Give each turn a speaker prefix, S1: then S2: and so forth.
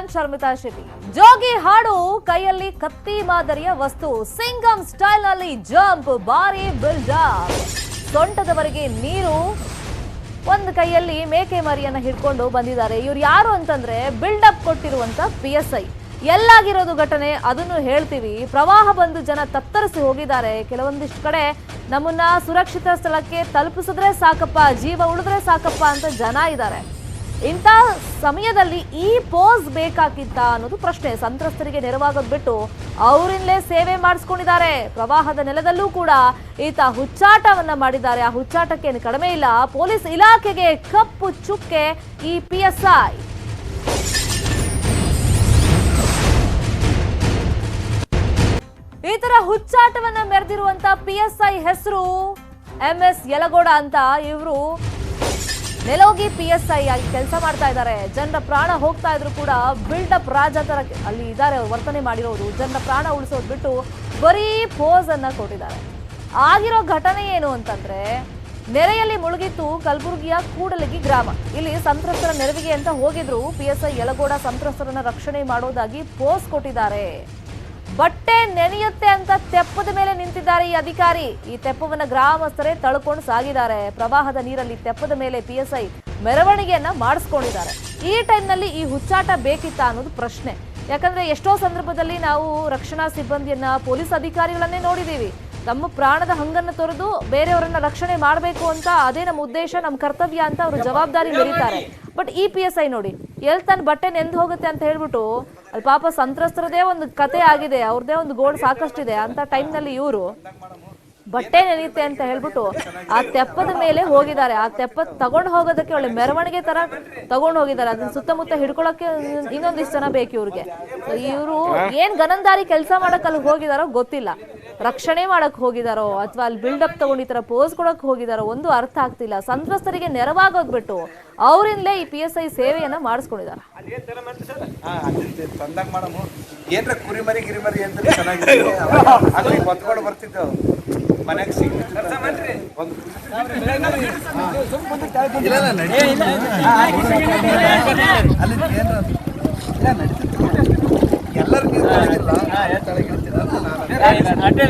S1: ನಾನ್ ಶರ್ಮಿತಾ ಶೆಟ್ಟಿ. ಜೋಗಿ ಹಾಡು, ಕೈಯಲ್ಲಿ ಕತ್ತಿ ಮಾದರಿಯ ವಸ್ತು ಸಿಂಗಂ ಸ್ಟೈಲ್ನಲ್ಲಿ ಜಂಪ್ ಬಾರಿ ಬಿಲ್ಡಪ್. ಸೊಂಟದವರೆಗೆ ನೀರು, ಒಂದು ಕೈಯಲ್ಲಿ ಮೇಕೆ ಮರಿಯನ್ನ ಹಿಡ್ಕೊಂಡು ಬಂದಿದ್ದಾರೆ. ಇವ್ರು ಯಾರು ಅಂತಂದ್ರೆ ಬಿಲ್ಡಪ್ ಕೊಟ್ಟಿರುವಂತ ಪಿ ಎಸ್ ಐ. ಎಲ್ಲಾಗಿರೋದು ಘಟನೆ, ಅದನ್ನು ಹೇಳ್ತೀವಿ. ಪ್ರವಾಹ ಬಂದು ಜನ ತತ್ತರಿಸಿ ಹೋಗಿದ್ದಾರೆ. ಕೆಲವೊಂದಿಷ್ಟು ಕಡೆ ನಮ್ಮನ್ನ ಸುರಕ್ಷಿತ ಸ್ಥಳಕ್ಕೆ ತಲುಪಿಸಿದ್ರೆ ಸಾಕಪ್ಪ, ಜೀವ ಉಳಿದ್ರೆ ಸಾಕಪ್ಪ ಅಂತ ಜನ ಇದ್ದಾರೆ. ಇಂಥ ಸಮಯದಲ್ಲಿ ಈ ಪೋಸ್ ಬೇಕಾಗಿತ್ತ ಅನ್ನೋದು ಪ್ರಶ್ನೆ. ಸಂತ್ರಸ್ತರಿಗೆ ನೆರವಾಗೋದ್ ಬಿಟ್ಟು ಅವರಿಂದಲೇ ಸೇವೆ ಮಾಡಿಸ್ಕೊಂಡಿದ್ದಾರೆ. ಪ್ರವಾಹದ ನೆಲದಲ್ಲೂ ಕೂಡ ಈತ ಹುಚ್ಚಾಟವನ್ನ ಮಾಡಿದ್ದಾರೆ. ಆ ಹುಚ್ಚಾಟಕ್ಕೆ ಕಡಿಮೆ ಇಲ್ಲ. ಪೊಲೀಸ್ ಇಲಾಖೆಗೆ ಕಪ್ಪು ಚುಕ್ಕೆ ಈ ಪಿ ಎಸ್ ಐ. ಈ ತರ ಹುಚ್ಚಾಟವನ್ನ ಮೆರೆದಿರುವಂತ ಪಿ ಎಸ್ ಐ ಹೆಸರು ಎಂ ಎಸ್ ಯಲಗೋಡ ಅಂತ ಇವರು ನೆಲೋಗಿ ಪಿ ಎಸ್ ಐ ಆಗಿ ಕೆಲಸ ಮಾಡ್ತಾ ಇದ್ದಾರೆ. ಜನರ ಪ್ರಾಣ ಹೋಗ್ತಾ ಇದ್ರು ಕೂಡ ಬಿಲ್ಡಪ್ ರಾಜ ತರ ಅಲ್ಲಿ ಇದ್ದಾರೆ. ವರ್ತನೆ ಮಾಡಿರೋದು ಜನರ ಪ್ರಾಣ ಉಳಿಸೋದು ಬಿಟ್ಟು ಬರೀ ಪೋಸ್ ಅನ್ನ ಕೊಟ್ಟಿದ್ದಾರೆ. ಆಗಿರೋ ಘಟನೆ ಏನು ಅಂತಂದ್ರೆ, ನೆರೆಯಲ್ಲಿ ಮುಳುಗಿತ್ತು ಕಲಬುರಗಿಯ ಕೂಡಲಗಿ ಗ್ರಾಮ. ಇಲ್ಲಿ ಸಂತ್ರಸ್ತರ ನೆರವಿಗೆ ಅಂತ ಹೋಗಿದ್ರು. ಪಿ ಎಸ್ ಐ ಯಲಗೋಡ ಸಂತ್ರಸ್ತರನ್ನ ರಕ್ಷಣೆ ಮಾಡೋದಾಗಿ ಪೋಸ್ ಕೊಟ್ಟಿದ್ದಾರೆ. ಬಟ್ಟೆ ನೆನೆಯುತ್ತೆ ಅಂತ ತೆಪ್ಪದ ಮೇಲೆ ನಿಂತಿದ್ದಾರೆ ಈ ಅಧಿಕಾರಿ. ಈ ತೆಪ್ಪವನ್ನ ಗ್ರಾಮಸ್ಥರೇ ತಳ್ಕೊಂಡು ಸಾಗಿದ್ದಾರೆ. ಪ್ರವಾಹದ ನೀರಲ್ಲಿ ತೆಪ್ಪದ ಮೇಲೆ ಪಿಎಸ್ಐ ಮೆರವಣಿಗೆಯನ್ನ ಮಾಡಿಸ್ಕೊಂಡಿದ್ದಾರೆ. ಈ ಟೈಮ್ನಲ್ಲಿ ಈ ಹುಚ್ಚಾಟ ಬೇಕಿತ್ತ ಅನ್ನೋದು ಪ್ರಶ್ನೆ. ಯಾಕಂದ್ರೆ ಎಷ್ಟೋ ಸಂದರ್ಭದಲ್ಲಿ ನಾವು ರಕ್ಷಣಾ ಸಿಬ್ಬಂದಿಯನ್ನ, ಪೊಲೀಸ್ ಅಧಿಕಾರಿಗಳನ್ನೇ ನೋಡಿದ್ದೀವಿ ತಮ್ಮ ಪ್ರಾಣದ ಹಂಗನ್ನು ತೊರೆದು ಬೇರೆಯವರನ್ನ ರಕ್ಷಣೆ ಮಾಡಬೇಕು ಅಂತ ಅದೇ ನಮ್ಮ ಉದ್ದೇಶ, ನಮ್ಮ ಕರ್ತವ್ಯ ಅಂತ ಅವರು ಜವಾಬ್ದಾರಿ ಮೆರೀತಾರೆ. ಬಟ್ ಈ ಪಿ ಎಸ್ ಐ ನೋಡಿ ಎಲ್ಲಿ ತನ್ನ ಬಟ್ಟೆ ನೆಂದು ಹೋಗುತ್ತೆ ಅಂತ ಹೇಳ್ಬಿಟ್ಟು ಅಲ್ಲಿ ಪಾಪ ಸಂತ್ರಸ್ತರದೇ ಒಂದು ಕತೆ ಆಗಿದೆ, ಅವ್ರದೇ ಒಂದು ಗೋಡ್ ಸಾಕಷ್ಟಿದೆ ಅಂತ ಟೈಮ್ನಲ್ಲಿ ಇವರು. ಬಟ್ಟೆ ನೆನೆಯುತ್ತೆ ಅಂತ ಹೇಳ್ಬಿಟ್ಟು ಆ ತೆಪ್ಪದ ಮೇಲೆ ಹೋಗಿದ್ದಾರೆ. ಆ ತೆಪ್ಪ ತಗೊಂಡು ಹೋಗೋದಕ್ಕೆ ಒಳ್ಳೆ ಮೆರವಣಿಗೆ ತರ ತಗೊಂಡು ಹೋಗಿದ್ದಾರೆ. ಅದನ್ನ ಸುತ್ತಮುತ್ತ ಹಿಡ್ಕೊಳಕ್ಕೆ ಇನ್ನೊಂದಿಷ್ಟು ಜನ ಬೇಕು ಇವ್ರಿಗೆ ಇವರು ಏನ್ ಗನಂದಾರಿ ಕೆಲಸ ಮಾಡಕ್ ಅಲ್ಲಿ ಹೋಗಿದಾರೋ ಗೊತ್ತಿಲ್ಲ. ರಕ್ಷಣೆ ಮಾಡಕ್ ಹೋಗಿದಾರೋ ಅಥವಾ ಅಲ್ಲಿ ಬಿಲ್ಡಪ್ ತಗೊಂಡು ಈ ತರ ಪೋಸ್ ಕೊಡಕ್ ಹೋಗಿದಾರೋ ಒಂದು ಅರ್ಥ ಆಗ್ತಿಲ್ಲ ಸಂತ್ರಸ್ತರಿಗೆ ನೆರವಾಗೋಗ್ಬಿಟ್ಟು ಅವರಿಂದಲೇ ಈ ಪಿ ಎಸ್ ಐ ಸೇವೆಯನ್ನ ಮಾಡಿಸ್ಕೊಂಡಿದ್ದಾರೆ
S2: ಏನ್ರ ಕುರಿಮರಿ ಗಿರಿಮರಿ ಅಂದ್ರೆ ಚೆನ್ನಾಗಿದೆ ಅಲ್ಲಿ ಹೊತ್ಕೊಂಡು ಬರ್ತಿದ್ದೆವು ಮನೆಗೆ ಸಿಗ್ಲಿಕ್ಕೆ ಒಂದು అటే